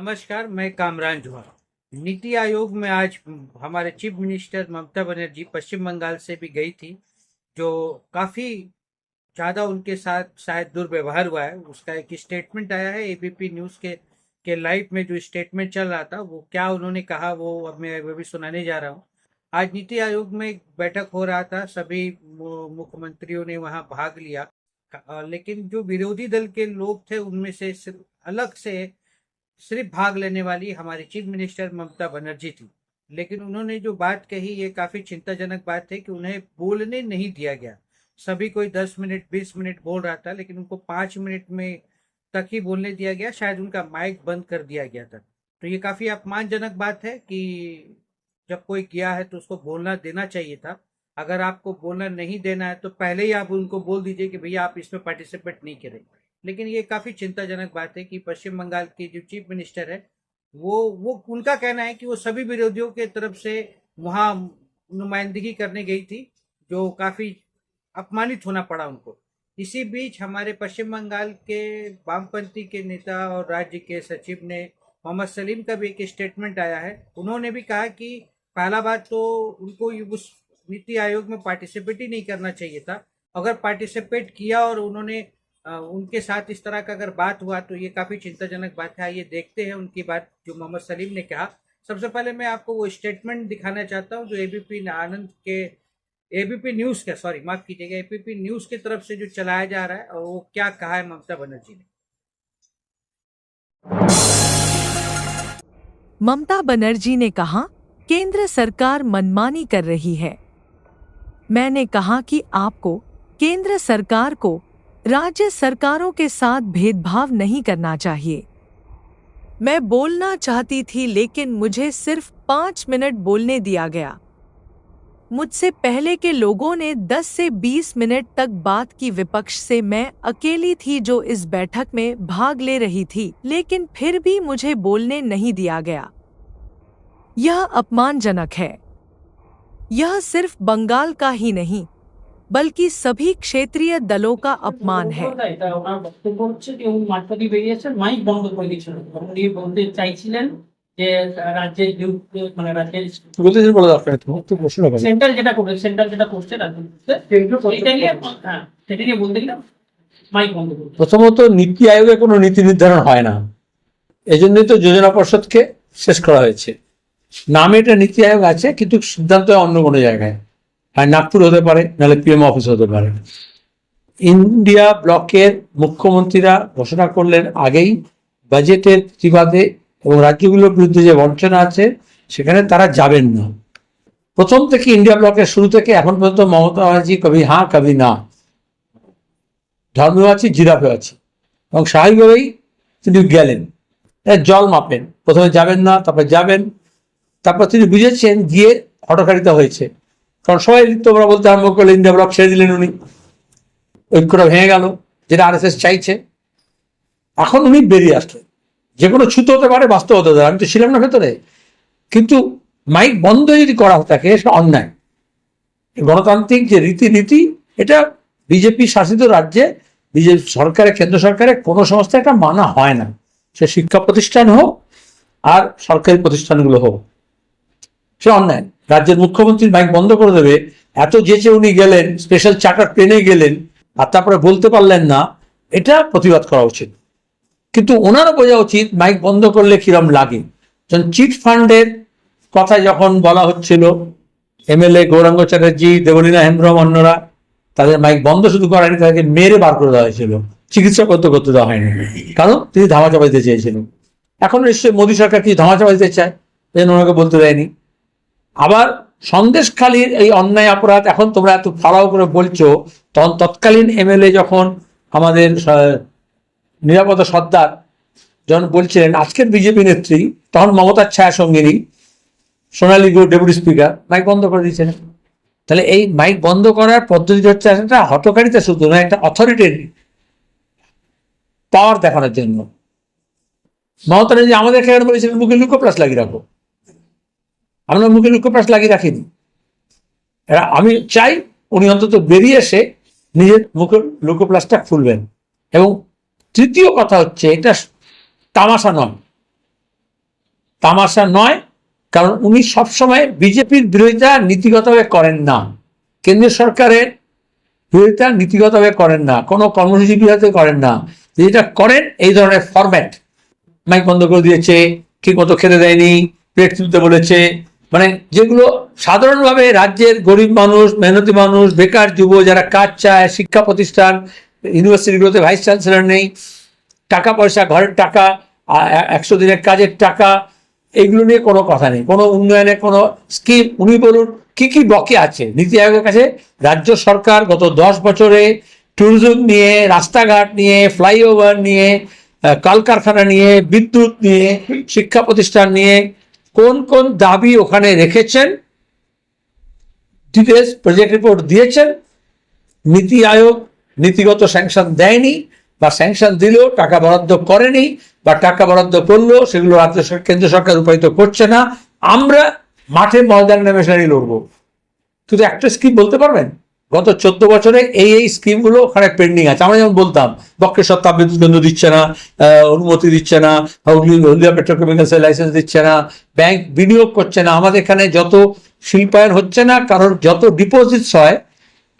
नमस्कार, मैं कामरान जोहर। नीति आयोग में आज हमारे चीफ मिनिस्टर ममता बनर्जी पश्चिम बंगाल से भी गई थी, जो काफ़ी ज़्यादा उनके साथ शायद दुर्व्यवहार हुआ है। उसका एक स्टेटमेंट आया है एबीपी न्यूज़ के के लाइव में जो स्टेटमेंट चल रहा था, वो क्या उन्होंने कहा, वो अब मैं वो भी सुनाने जा रहा हूँ। आज नीति आयोग में एक बैठक हो रहा था, सभी मुख्यमंत्रियों ने वहाँ भाग लिया। लेकिन जो विरोधी दल के लोग थे, उनमें से अलग से सिर्फ़ भाग लेने वाली हमारी चीफ मिनिस्टर ममता बनर्जी थी। लेकिन उन्होंने जो बात कही, ये काफ़ी चिंताजनक बात है कि उन्हें बोलने नहीं दिया गया। सभी कोई दस मिनट, बीस मिनट बोल रहा था, लेकिन उनको पाँच मिनट में तक ही बोलने दिया गया। शायद उनका माइक बंद कर दिया गया था। तो ये काफ़ी अपमानजनक बात है कि जब कोई गया है तो उसको बोलना देना चाहिए था। अगर आपको बोलना नहीं देना है तो पहले ही आप उनको बोल दीजिए कि भैया आप इसमें पार्टिसिपेट नहीं करें लेकिन ये काफ़ी चिंताजनक बात है कि पश्चिम बंगाल की जो चीफ मिनिस्टर है, वो वो, उनका कहना है कि वो सभी विरोधियों के तरफ़ से वहाँ नुमाइंदगी करने गई थी, जो काफ़ी अपमानित होना पड़ा उनको। इसी बीच हमारे पश्चिम बंगाल के वामपंथी के नेता और राज्य के सचिव ने मोहम्मद सलीम का भी एक स्टेटमेंट आया है। उन्होंने भी कहा कि पहला बात तो उनको उस नीति आयोग में पार्टिसिपेट ही नहीं करना चाहिए था। अगर पार्टिसिपेट किया और उन्होंने उनके साथ इस तरह का अगर बात हुआ तो ये काफ़ी चिंताजनक बात है। आइए देखते हैं उनकी बात जो मोहम्मद सलीम ने कहा। सबसे पहले मैं आपको वो स्टेटमेंट दिखाना चाहता हूँ जो एबीपी आनंद के एबीपी न्यूज़ का सॉरी माफ़ कीजिएगा एबीपी न्यूज़ की तरफ़ से जो चलाया जा रहा है और वो क्या कहा है ममता बनर्जी ने। ममता बनर्जी ने कहा, केंद्र सरकार मनमानी कर रही है। मैंने कहा कि आपको, केंद्र सरकार को राज्य सरकारों के साथ भेदभाव नहीं करना चाहिए। मैं बोलना चाहती थी, लेकिन मुझे सिर्फ़ पाँच मिनट बोलने दिया गया। मुझसे पहले के लोगों ने 10 से 20 मिनट तक बात की विपक्ष से। मैं अकेली थी जो इस बैठक में भाग ले रही थी, लेकिन फिर भी मुझे बोलने नहीं दिया गया। यह अपमानजनक है। यह सिर्फ़ बंगाल का ही नहीं বলকি সভি ক্ষেত্রীয় দলো অপমান হ্যাঁ যেটা করছে প্রথমত নীতি আয়োগে কোনো নীতি নির্ধারণ হয় না। এজন্যই তো যোজনা পর্ষদকে শেষ করা হয়েছে। নামে এটা নীতি আয়োগ আছে কিন্তু সিদ্ধান্ত অন্য কোনো জায়গায়। আর নাগপুর হতে পারে, নাহলে পিএম অফিস হতে পারে। ইন্ডিয়া ব্লকের মুখ্যমন্ত্রীরা ঘোষণা করলেন আগেই, বাজেটের প্রতিবাদে এবং রাজ্যগুলোর বিরুদ্ধে যে বঞ্চনা আছে, সেখানে তারা যাবেন না। প্রথম থেকে ইন্ডিয়া ব্লকের শুরু থেকে এখন পর্যন্ত মমতা ব্যানার্জি কবি হ্যাঁ কবি না। ধর্মেও আছি, জিরাফে আছি। এবং স্বাভাবিকভাবেই তিনি গেলেন। জল মাপেন। প্রথমে যাবেন না, তারপরে যাবেন। তারপর তিনি বুঝেছেন গিয়ে হটকারিতা হয়েছে। কারণ সবাই তোমরা বলতে আরম্ভ করলে ইন্ডিয়া ব্লক ছেড়ে দিলেন উনি। ঐক্যটা ভেঙে গেল, যেটা আর চাইছে। এখন উনি বেরিয়ে আসলেন। যে কোনো ছুতো হতে পারে, বাস্তব হতে পারে, আমি তো ছিলাম না ভেতরে। কিন্তু মাইক বন্ধ যদি করা থাকে, সেটা অন্যায়। গণতান্ত্রিক যে রীতিনীতি, এটা বিজেপি শাসিত রাজ্যে, বিজেপি সরকারে, কেন্দ্র সরকারে কোনো সংস্থা এটা মানা হয় না। সে শিক্ষা প্রতিষ্ঠান হোক আর সরকারি প্রতিষ্ঠানগুলো হোক। সে অন্যায়। রাজ্যের মুখ্যমন্ত্রীর মাইক বন্ধ করে দেবে। এত যেচে উনি গেলেন স্পেশাল চার্টার ট্রেনে গেলেন, আর তারপরে বলতে পারলেন না, এটা প্রতিবাদ করা উচিত। কিন্তু ওনারও বোঝা উচিত মাইক বন্ধ করলে কিরম লাগে। যখন চিট ফান্ডের কথা যখন বলা হচ্ছিল, এমএলএ গৌরাঙ্গ চ্যাটার্জি, দেবলীনা হেমব্রম অন্যরা, তাদের মাইক বন্ধ শুধু করানি তাদেরকে মেরে বার করে দেওয়া হয়েছিল। চিকিৎসা করতে করতে দেওয়া হয়নি। কারণ তিনি ধামা চাপাইতে চেয়েছিলেন। এখন নিশ্চয়ই মোদী সরকার কি ধামাচাপা চাপাইতে চায়? জন্য ওনাকে বলতে দেয়নি। আবার সন্দেশখালীর এই অন্যায় অপরাধ, এখন তোমরা এত ফালাও করে বলছো, তখন তৎকালীন এমএলএ যখন আমাদের নিরাপত্তা সর্দার যখন বলছিলেন, আজকের বিজেপি নেত্রী, তখন মমতার ছায়া সঙ্গিনী, সোনালী গুরু, ডেপুটি স্পিকার, মাইক বন্ধ করে দিয়েছিলেন তাহলে এই মাইক বন্ধ করার পদ্ধতি হচ্ছে একটা হটকারিতা শুধু, না একটা অথরিটির পাওয়ার দেখানোর জন্য। মমতা ব্যানার্জি আমাদের কেন বলেছিলেন, মুখে লুকো প্লাস লাগিয়ে রাখো? আমরা মুখে লুকো প্লাস লাগিয়ে রাখিনি আমি চাই উনি অন্তত বেরিয়ে এসে নিজের মুখে লুকো প্লাসটা খুলবেন। এবং তৃতীয় কথা হচ্ছে, এটা তামাশা নয়। তামাশা নয়, কারণ উনি সবসময় বিজেপির বিরোধিতা নীতিগতভাবে করেন না। কেন্দ্রীয় সরকারের বিরোধিতা নীতিগতভাবে করেন না। কোনো কর্মসূচি বিরোধিতা করেন না। যেটা করেন, এই ধরনের ফরম্যাট মাইক বন্ধ করে দিয়েছে ঠিক মতো খেতে দেয়নি প্লেট তুলতে বলেছে মানে যেগুলো সাধারণভাবে রাজ্যের গরিব মানুষ, মেহনতি মানুষ, বেকার যুব যারা কাজ চায়, শিক্ষা প্রতিষ্ঠান, ইউনিভার্সিটিগুলোতে ভাইস চ্যান্সেলর নেই, টাকা পয়সা, ঘরের টাকা একশো দিনের কাজের টাকা এগুলো নিয়ে কোনো কথা নেই। কোনো উন্নয়নের কোনো স্কিম, উনি বলুন, কি কি বকে আছে? নীতি আয়োগের কাছে রাজ্য সরকার গত দশ বছরে ট্যুরিজম নিয়ে, রাস্তাঘাট নিয়ে ফ্লাইওভার নিয়ে কলকারখানা নিয়ে, বিদ্যুৎ নিয়ে, শিক্ষা প্রতিষ্ঠান নিয়ে কোন কোন দাবি ওখানে রেখেছেন? ডিটেলস প্রজেক্ট রিপোর্ট দিয়েছেন। নীতি আয়োগ নীতিগত স্যাংশন দেয়নি বা স্যাংশন দিলেও টাকা বরাদ্দ করেনি বা টাকা বরাদ্দ করলেও সেগুলো রাজ্য কেন্দ্র সরকার রূপায়িত করছে না। আমরা মাঠে ময়দানে নেমে সেটাই লড়বো। শুধু একটা স্কিম বলতে পারবেন? গত চোদ্দ বছরে এই এই স্কিমগুলো ওখানে পেন্ডিং আছে। আমরা যেমন বলতাম বক্রেশ্বর তাপবিদ্যুৎ কেন্দ্র দিচ্ছে না অনুমতি দিচ্ছে না হলদিয়া পেট্রোকেমিক্যালসের লাইসেন্স দিচ্ছে না ব্যাংক বিনিয়োগ করছে না। আমাদের এখানে যত শিল্পায়ন হচ্ছে না কারণ যত ডিপোজিটস হয়,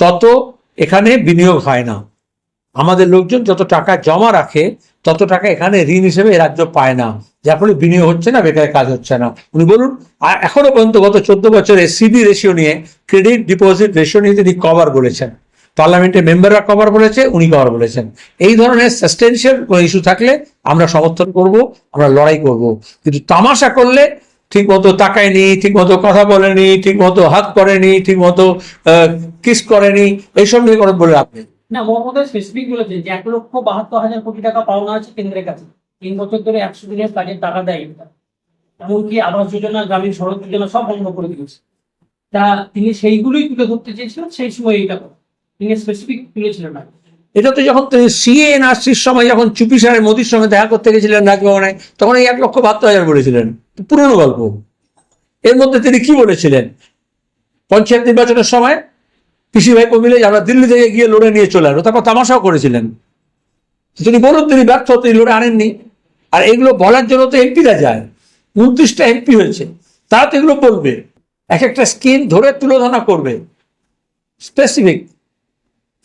তত এখানে বিনিয়োগ হয় না। আমাদের লোকজন যত টাকা জমা রাখে, তত টাকা এখানে ঋণ হিসেবে রাজ্য পায় না। যার ফলে বিনিয়োগ হচ্ছে না বেকার কাজ হচ্ছে না। উনি বলুন আর এখনও পর্যন্ত গত চোদ্দ বছরে সিডি রেশিও নিয়ে ক্রেডিট ডিপোজিট রেশিও নিয়ে তিনি কভার বলেছেন। পার্লামেন্টের মেম্বাররা কভার বলেছে, উনি কভার বলেছেন। এই ধরনের সাস্টেনশিয়াল কোনো ইস্যু থাকলে আমরা সমর্থন করব, আমরা লড়াই করব। কিন্তু তামাশা করলে ঠিক মতো তাকায়নি ঠিক মতো কথা বলেনি ঠিক মতো হাত করেনি ঠিক মতো কিস করেনি, এইসব নিয়ে কোনো বলে আপনি না মমতা স্পেসিফিক বলেছে যে এক লক্ষ বাহাত্তর হাজার কোটি টাকা পাওনা আছে কেন্দ্রের কাছে। তিন বছর ধরে একশো দিনের কাজের টাকা দেয়। এমনকি আবাস যোজনা, গ্রামীণ সড়ক যোজনা সব বন্ধ করে দিয়েছে। তা তিনি সেইগুলোই তুলে ধরতে চেয়েছিলেন, সেই সময় এইটা তিনি স্পেসিফিক তুলেছিলেন না। এটা তো যখন সিএ এনআরসির সময় যখন চুপি সারের মোদির সঙ্গে দেখা করতে গেছিলেন রাজভবনে, তখন এই এক লক্ষ বাহাত্তর হাজার বলেছিলেন। পুরনো গল্প। এর মধ্যে তিনি কি বলেছিলেন? পঞ্চায়েত নির্বাচনের সময় পিসি ভাই মিলে আমরা দিল্লি থেকে গিয়ে লড়ে নিয়ে চলে আসব তারপর তামাশাও করেছিলেন। তিনি বলুন তিনি ব্যর্থ, তিনি লড়ে আনেননি। আর এগুলো বলার জন্য তো এমপিরা যায়। উনত্রিশটা এমপি হয়েছে। তারা তো এগুলো বলবে। এক একটা স্কিম ধরে তুলোধনা করবে। স্পেসিফিক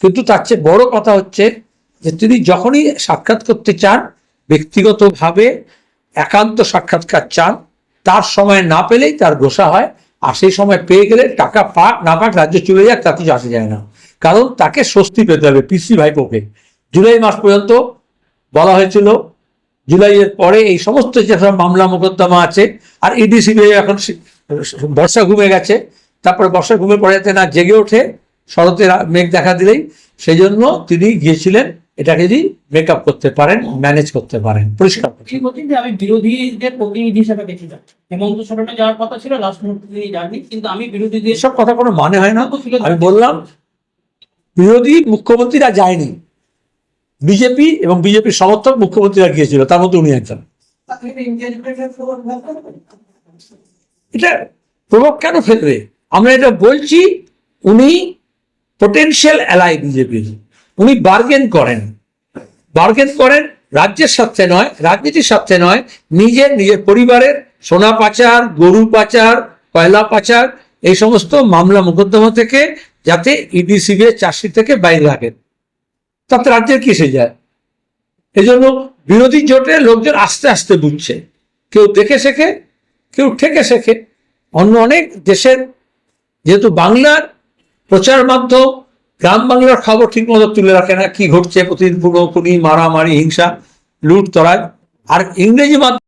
কিন্তু তার চেয়ে বড় কথা হচ্ছে যে তিনি যখনই সাক্ষাৎ করতে চান, ব্যক্তিগতভাবে একান্ত সাক্ষাৎকার চান, তার সময় না পেলেই তার গোসা হয়, আর সেই সময় পেয়ে গেলে টাকা পাক না পাক রাজ্য চলে যাক তা কিছু আসে যায় না। কারণ তাকে স্বস্তি পেতে হবে, পিসি ভাইপোকে। জুলাই মাস পর্যন্ত বলা হয়েছিল জুলাইয়ের পরে এই সমস্ত যেসব মামলা মোকদ্দমা আছে আর ইডিসিবি এখন বর্ষা ঘুমে গেছে। তারপরে বর্ষা ঘুমে পড়ে যাতে না জেগে ওঠে শরতের মেঘ দেখা দিলেই সেই জন্য তিনি গিয়েছিলেন এটাকে যদি মেকআপ করতে পারেন ম্যানেজ করতে পারেন পরিষ্কার আমি বিরোধীদের প্রতিনিধি হিসেবে গেছিলাম হেমন্ত সোরেনে যাওয়ার কথা ছিল লাস্ট মুহূর্তে তিনি যাননি কিন্তু আমি বিরোধীদের সব কথা কোনো মানে হয় না। আমি বললাম বিরোধী মুখ্যমন্ত্রীরা যায়নি। বিজেপি এবং বিজেপির সমর্থক মুখ্যমন্ত্রীরা গিয়েছিল, তার মধ্যে উনি একজন। এটা প্রভাব কেন ফেলবে? আমরা এটা বলছি, উনি পোটেনশিয়াল অ্যালাই বিজেপির উনি বার্গেন করেন। বার্গেন করেন রাজ্যের স্বার্থে নয়, রাজনীতির স্বার্থে নয়, নিজের নিজের পরিবারের সোনা পাচার, গরু পাচার, কয়লা পাচার, এই সমস্ত মামলা মোকদ্দমা থেকে যাতে ইডি সিবিআই চার্জশিট থেকে বাইরে রাখেন। তাতে রাজ্যের কি এসে যায়? জন্য বিরোধী জোটে লোকজন আস্তে আস্তে বুঝছে। কেউ দেখে শেখে, কেউ ঠেকে শেখে। অন্য অনেক দেশের যেহেতু বাংলার প্রচার মাধ্যম, গ্রাম বাংলার খবর ঠিক মতো তুলে রাখে না, কি ঘটছে প্রতিদিন পুরো খুনি মারামারি, হিংসা লুট তরাজ আর ইংরেজি মাধ্যম